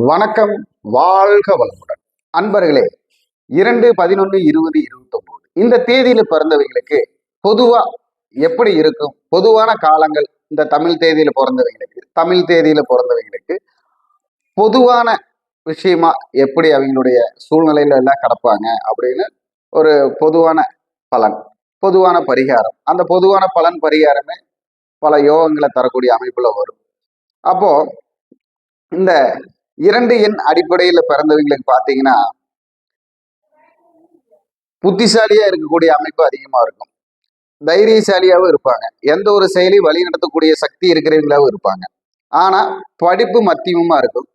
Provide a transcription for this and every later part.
வணக்கம் வாழ்க வளமுடன். அன்பர்களே இரண்டு பதினொன்று இருபது இருபத்தொம்போது. இந்த தேதியில பிறந்தவங்களுக்கு பொதுவா எப்படி இருக்கும்? பொதுவான காலங்கள் இந்த தமிழ் தேதியில பிறந்தவைகளுக்கு தமிழ் தேதியில பிறந்தவங்களுக்கு பொதுவான விஷயமா எப்படி அவங்களுடைய சூழ்நிலையில எல்லாம் கடப்பாங்க அப்படின்னு ஒரு பொதுவான பலன் பொதுவான பரிகாரம். அந்த பொதுவான பலன் பரிகாரமே பல யோகங்களை தரக்கூடிய அமைப்புல வரும். அப்போ இந்த இரண்டு எண் அடிப்படையில் பிறந்தவங்களுக்கு பார்த்தீங்கன்னா புத்திசாலியா இருக்கக்கூடிய அமைப்பு அதிகமா இருக்கும். தைரியசாலியாகவும் இருப்பாங்க. எந்த ஒரு செயலையும் வழி நடத்தக்கூடிய சக்தி இருக்கிறவங்களாவும் இருப்பாங்க. ஆனா படிப்பு மத்தியமா இருக்கும்.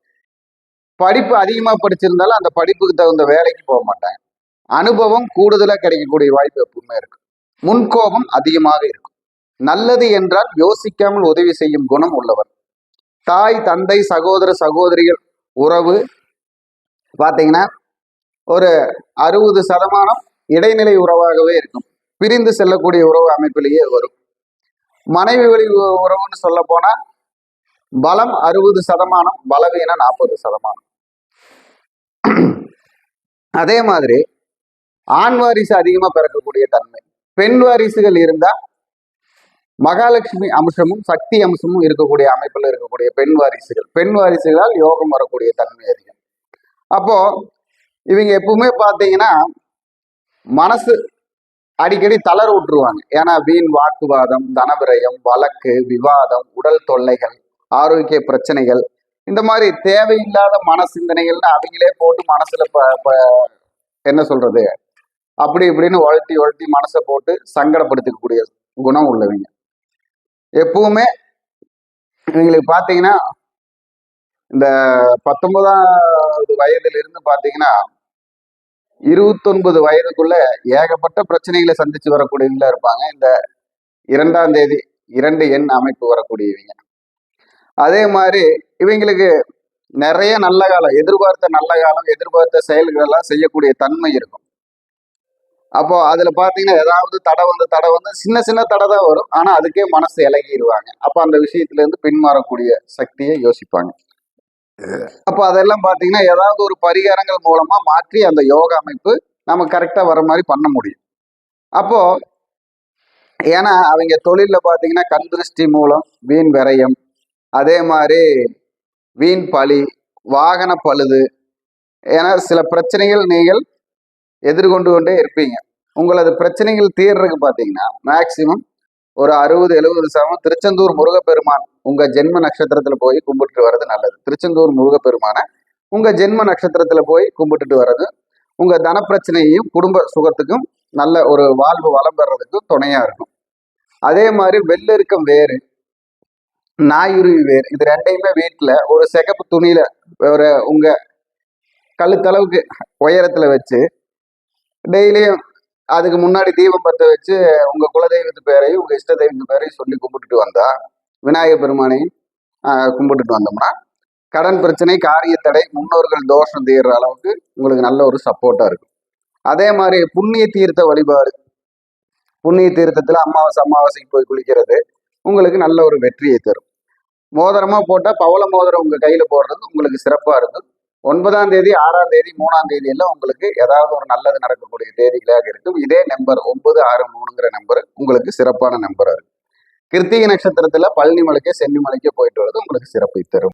படிப்பு அதிகமா படிச்சிருந்தாலும் அந்த படிப்புக்கு தகுந்த வேலைக்கு போக மாட்டாங்க. அனுபவம் கூடுதலா கிடைக்கக்கூடிய வாய்ப்பு எப்பவுமே இருக்கும். முன்கோபம் அதிகமாக இருக்கும். நல்லது என்றால் யோசிக்காமல் உதவி செய்யும் குணம் உள்ளவர். தாய் தந்தை சகோதர சகோதரிகள் உறவு பார்த்தீங்கன்னா ஒரு அறுபது சதமானம் இடைநிலை உறவாகவே இருக்கும். பிரிந்து செல்லக்கூடிய உறவு அமைப்பிலேயே வரும். மனைவி வழி உ- உறவுன்னு சொல்ல போனால் பலம் அறுபது சதமானம் பலவீனம் நாற்பது சதமானம். அதே மாதிரி ஆண் வாரிசு அதிகமாக பிறக்கக்கூடிய தன்மை. பெண் வாரிசுகள் இருந்தால் மகாலட்சுமி அம்சமும் சக்தி அம்சமும் இருக்கக்கூடிய அமைப்பில் இருக்கக்கூடிய பெண் வாரிசுகள். பெண் வாரிசுகளால் யோகம் வரக்கூடிய தன்மை அதிகம். அப்போ இவங்க எப்பவுமே பார்த்தீங்கன்னா மனசு அடிக்கடி தளர் விட்டுருவாங்க. ஏன்னா வீண் வாக்குவாதம் தனவிரயம் வழக்கு விவாதம் உடல் தொல்லைகள் ஆரோக்கிய பிரச்சனைகள் இந்த மாதிரி தேவையில்லாத மன சிந்தனைகள்னு அவங்களே போட்டு மனசுல ப ப- என்ன சொல்றது? அப்படி இப்படின்னு உழட்டி உழட்டி மனசை போட்டு சங்கடப்படுத்திக்கக்கூடிய குணம் உள்ளவங்க. எப்பவுமே இவங்களுக்கு பார்த்தீங்கன்னா இந்த பத்தொன்பதாவது வயதுல இருந்து பார்த்தீங்கன்னா இருபத்தொன்பது வயதுக்குள்ள ஏகப்பட்ட பிரச்சனைகளை சந்திச்சு வரக்கூடியவங்களா இருப்பாங்க. இந்த இரண்டாம் தேதி இரண்டு எண் அமைப்பு வரக்கூடியவங்க. அதே மாதிரி இவங்களுக்கு நிறைய நல்ல காலம் எதிர்பார்த்த நல்ல காலம் எதிர்பார்த்த செயல்கள் எல்லாம் செய்யக்கூடிய தன்மை இருக்கும். அப்போ அதுல பாத்தீங்கன்னா ஏதாவது தடை வந்து தடை வந்து சின்ன சின்ன தடை தான் வரும். ஆனா அதுக்கே மனசு இலகிடுவாங்க அப்ப அந்த விஷயத்துல இருந்து பின்மாறக்கூடிய சக்தியை யோசிப்பாங்க. அப்போ அதெல்லாம் பாத்தீங்கன்னா ஏதாவது ஒரு பரிகாரங்கள் மூலமா மாற்றி அந்த யோகா அமைப்பு நம்ம கரெக்டா வர மாதிரி பண்ண முடியும். அப்போ ஏன்னா அவங்க தொழில்ல பாத்தீங்கன்னா கண் திருஷ்டி மூலம் வீண் விரயம் அதே மாதிரி வீண் பழி வாகன பழுது ஏன்னா சில பிரச்சனைகள் நீங்கள் எதிர்கொண்டு கொண்டே இருப்பீங்க. உங்களது பிரச்சனைகள் தீர்றதுக்கு பார்த்தீங்கன்னா மேக்சிமம் ஒரு அறுபது எழுபது சதவீதம் திருச்செந்தூர் முருகப்பெருமான் உங்க ஜென்ம நட்சத்திரத்துல போய் கும்பிட்டுட்டு வர்றது நல்லது. திருச்செந்தூர் முருகப்பெருமானை உங்க ஜென்ம நட்சத்திரத்துல போய் கும்பிட்டுட்டு வர்றது உங்க தன பிரச்சனையையும் குடும்ப சுகத்துக்கும் நல்ல ஒரு வாழ்வு வளம் பெறதுக்கும் துணையா இருக்கும். அதே மாதிரி வெள்ளெருக்கம் வேறு நாயுருவி வேர் இது ரெண்டையுமே வீட்டுல ஒரு சிகப்பு துணியில ஒரு உங்க கழுத்தளவுக்கு உயரத்துல வச்சு டெய்லியும் அதுக்கு முன்னாடி தீபம் பற்ற வச்சு உங்க குலதெய்வத்து பேரையும் உங்க இஷ்ட தெய்வத்து பேரையும் சொல்லி கும்பிட்டுட்டு வந்தா விநாயகர் பெருமானையும் கும்பிட்டுட்டு வந்தோம்னா கடன் பிரச்சனை காரிய தடை முன்னோர்கள் தோஷம் தீர்ற அளவுக்கு உங்களுக்கு நல்ல ஒரு சப்போர்ட்டா இருக்கும். அதே மாதிரி புண்ணிய தீர்த்த வழிபாடு. புண்ணிய தீர்த்தத்தில் அமாவாசை அமாவாசைக்கு போய் குளிக்கிறது உங்களுக்கு நல்ல ஒரு வெற்றியை தரும். மோதிரமா போட்டால் பவள மோதிரம் உங்கள் கையில் போடுறது உங்களுக்கு சிறப்பாக இருக்கும். ஒன்பதாம் தேதி ஆறாம் தேதி மூணாம் தேதி எல்லாம் உங்களுக்கு ஏதாவது ஒரு நல்லது நடக்கக்கூடிய தேதிகளாக இருக்கும். இதே நம்பர் ஒன்பது ஆறு மூணுங்கிற நம்பர் உங்களுக்கு சிறப்பான நம்பராக இருக்கும். கிருத்திகை நட்சத்திரத்துல பழனி சென்னிமலைக்கு சென்னி போயிட்டு வர்றது உங்களுக்கு சிறப்பை தரும்.